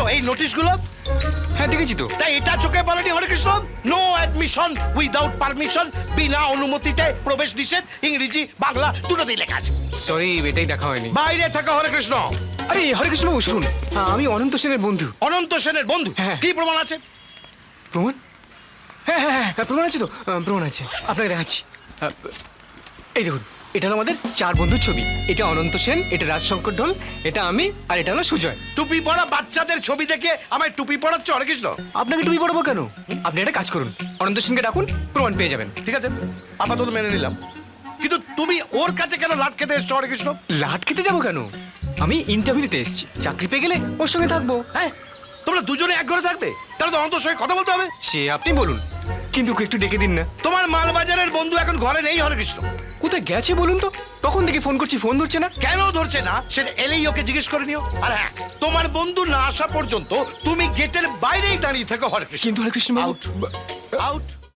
দেখেছ এই নোটিশগুলো? হ্যাঁ দেখেছি তো। তাই এটা চোখে পড়েনি Hare Krishna no admission without permission বিনা অনুমতিতে প্রবেশ নিষেধ ইংরেজি বাংলা দুটোতেই লেখা আছে। সরি এটাই দেখা হয়নি। বাইরে থাকা হরে কৃষ্ণ আরে হরে কৃষ্ণ বাবু শুনুন আমি অনন্ত সেনের বন্ধু। অনন্ত সেনের বন্ধু? হ্যাঁ। কি প্রমাণ আছে? প্রমাণ? হ্যাঁ হ্যাঁ হ্যাঁ প্রমাণ আছে তো? প্রমাণ আছে। আপনাকে দেখাচ্ছি। এই দেখুন। এটা হলো আমাদের চার বন্ধুর ছবি। এটা অনন্ত সেন এটা রাজশঙ্কর ঢোল এটা আমি আর এটা হলো সুজয়। টুপি পরা বাচ্চাদের ছবি দেখে আমায় টুপি পড়াচ্ছে হরে কৃষ্ণ আপনাকে টুপি পড়াবো কেন? আপনি একটা কাজ করুন অনন্ত সেনকে ডাকুন প্রমাণ পেয়ে যাবেন ঠিক আছে? আপাতত মেনে নিলাম। কিন্তু তুমি ওর কাছে কেন লাট খেতে এসছো হরে কৃষ্ণ লাট খেতে যাব কেন? আমি ইন্টারভিউ দিতে এসেছি চাকরি পেয়ে গেলে ওর সঙ্গে থাকব। হ্যাঁ তোমরা দুজনে এক ঘরে থাকবে তাহলে তো অনন্তর সঙ্গে কথা বলতে হবে। সে আপনি বলুন কিন্তু একটু ডেকে দিন না। তোমার মালবাজারের বন্ধু এখন ঘরে নেই হরে কৃষ্ণ কোথায় গেছে বলুন তো? তখন থেকে ফোন করছি ফোন ধরছে না? কেন ধরছে না? সেটা এলেই ওকে জিজ্ঞেস করে নিও। আর হ্যাঁ তোমার বন্ধু না আসা পর্যন্ত তুমি গেটের বাইরেই দাঁড়িয়ে থাকো হরে কৃষ্ণ কিন্তু হরে কৃষ্ণ আউট আউট